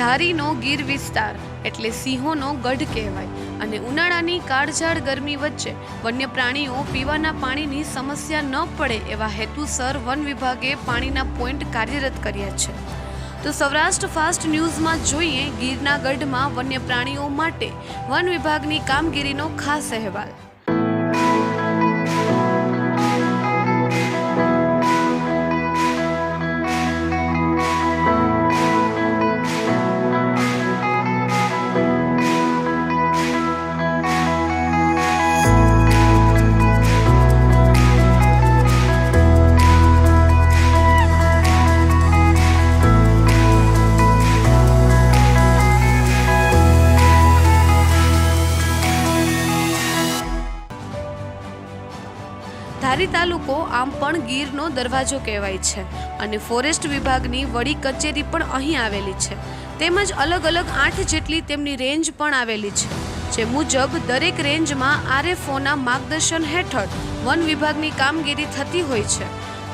ધારીનો ગીર વિસ્તાર એટલે સિંહોનો ગઢ કહેવાય અને ઉનાળાની કાળઝાળ ગરમી વચ્ચે વન્ય પ્રાણીઓ પીવાના પાણીની સમસ્યા ન પડે એવા હેતુસર વન વિભાગે પાણીના પોઈન્ટ કાર્યરત કર્યા છે. તો સૌરાષ્ટ્ર ફાસ્ટ ન્યૂઝમાં જોઈએ ગીરના ગઢમાં વન્ય પ્રાણીઓ માટે વન વિભાગની કામગીરીનો ખાસ અહેવાલ. ધારી તાલુકો આમ પણ ગીરનો દરવાજો કહેવાય છે અને ફોરેસ્ટ વિભાગની વડી કચેરી પણ અહીં આવેલી છે. તેમજ અલગ અલગ આઠ જેટલી તેમની રેન્જ પણ આવેલી છે, જે મુજબ દરેક રેન્જમાં આરએફઓના માર્ગદર્શન હેઠળ વન વિભાગની કામગીરી થતી હોય છે.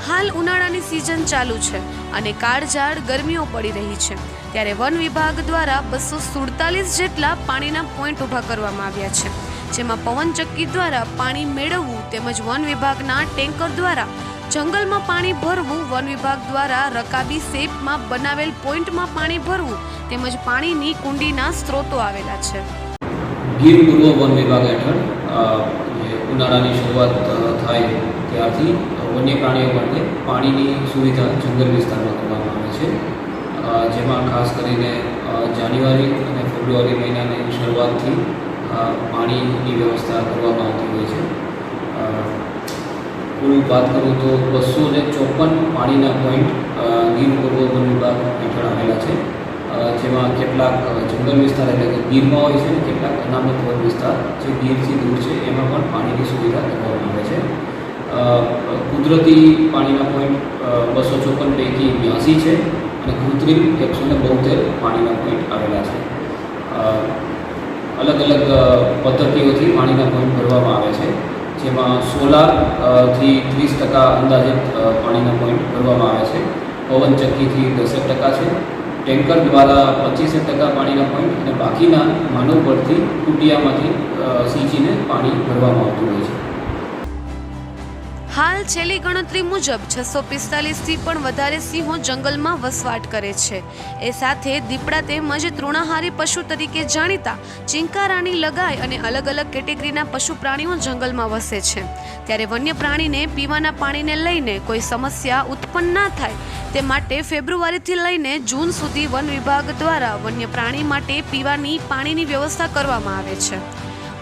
હાલ ઉનાળાની સિઝન ચાલુ છે અને કાળઝાળ ગરમીઓ પડી રહી છે. ત્યારે વન વિભાગ દ્વારા બસો સુડતાલીસ જેટલા પાણીના પોઈન્ટ ઊભા કરવામાં આવ્યા છે. જેમાં પવનચક્કી દ્વારા પાણી મેળવવું તેમજ વન વિભાગના ટેન્કર દ્વારા જંગલમાં પાણી ભરવું, વન વિભાગ દ્વારા રકાબી શેપમાં બનાવેલ પોઈન્ટમાં પાણી ભરવું તેમજ પાણીની કુંડીના સ્ત્રોતો આવેલા છે. ગીર પૂર્વ વન વિભાગ હેઠળ ઉનાળાની શરૂઆત થાય ત્યારથી વન્ય પ્રાણીઓ માટે પાણીની સુવિધા જંગલ વિસ્તારમાં કરવામાં આવે છે. જેમાં ખાસ કરીને જાન્યુઆરી અને ફેબ્રુઆરી મહિનાની શરૂઆતથી પાણીની વ્યવસ્થા કરવામાં આવતી હોય છે. કુલ વાત કરું તો બસો ને ચોપન પાણીના પોઈન્ટ ગીર પૂર્વ વન વિભાગ હેઠળ આવેલા છે. જેમાં કેટલાક જંગલ વિસ્તાર એટલે કે ગીરમાં હોય છે ને કેટલાક અનામત વન વિસ્તાર જે ગીરથી દૂર છે, એમાં પણ પાણીની સુવિધા કરવામાં આવે છે. કુદરતી પાણીના પોઈન્ટ બસો ચોપન પૈકી બ્યાસી છે અને કૃત્રિમ એકસો ને બોતેર પાણીના પોઈન્ટ આવેલા છે. અલગ અલગ પદ્ધતિઓથી પાણીના પોઈન્ટ ભરવામાં આવે છે. જેમાં સોલારથી ત્રીસ ટકા અંદાજિત પાણીના પોઈન્ટ ભરવામાં આવે છે. પવનચક્કીથી દસેક ટકા છે. ટેન્કર દ્વારા પચીસેક ટકા પાણીના પોઈન્ટ અને બાકીના માનવ પરથી કુટિયામાંથી સિંચીને પાણી ભરવામાં આવતું હોય છે. હાલ છેલ્લી ગણતરી મુજબ છસો પિસ્તાલીસથી પણ વધારે સિંહો જંગલમાં વસવાટ કરે છે. એ સાથે દીપડા તેમજ તૃણાહારી પશુ તરીકે જાણીતા ચિંકારાની લગાય અને અલગ અલગ કેટેગરીના પશુ પ્રાણીઓ જંગલમાં વસે છે. ત્યારે વન્ય પ્રાણીને પીવાના પાણીને લઈને કોઈ સમસ્યા ઉત્પન્ન ના થાય તે માટે ફેબ્રુઆરીથી લઈને જૂન સુધી વન વિભાગ દ્વારા વન્ય પ્રાણી માટે પીવાની પાણીની વ્યવસ્થા કરવામાં આવે છે.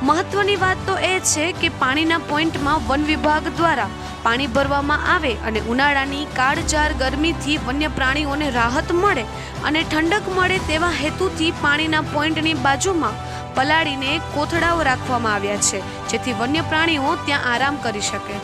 મહત્વની વાત તો એ છે કે પાણીના પોઈન્ટમાં વન વિભાગ દ્વારા પાણી ભરવામાં આવે અને ઉનાળાની કાળઝાળ ગરમીથી વન્ય પ્રાણીઓને રાહત મળે અને ઠંડક મળે તેવા હેતુથી પાણીના પોઈન્ટની બાજુમાં પલાળીને કોથળાઓ રાખવામાં આવ્યા છે, જેથી વન્ય પ્રાણીઓ ત્યાં આરામ કરી શકે.